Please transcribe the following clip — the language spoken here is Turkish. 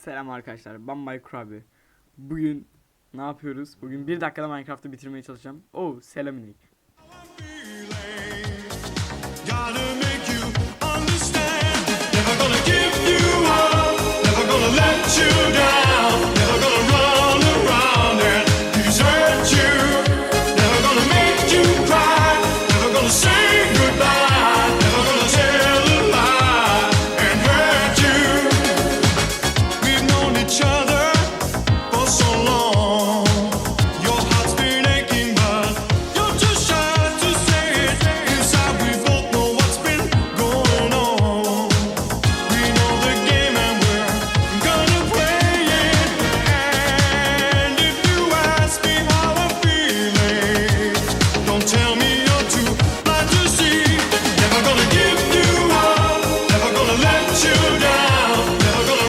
Selam arkadaşlar ben Mike abi. Bugün ne yapıyoruz? Bugün bir dakikada Minecraft'ı bitirmeye çalışacağım. Oh selamünaleyküm.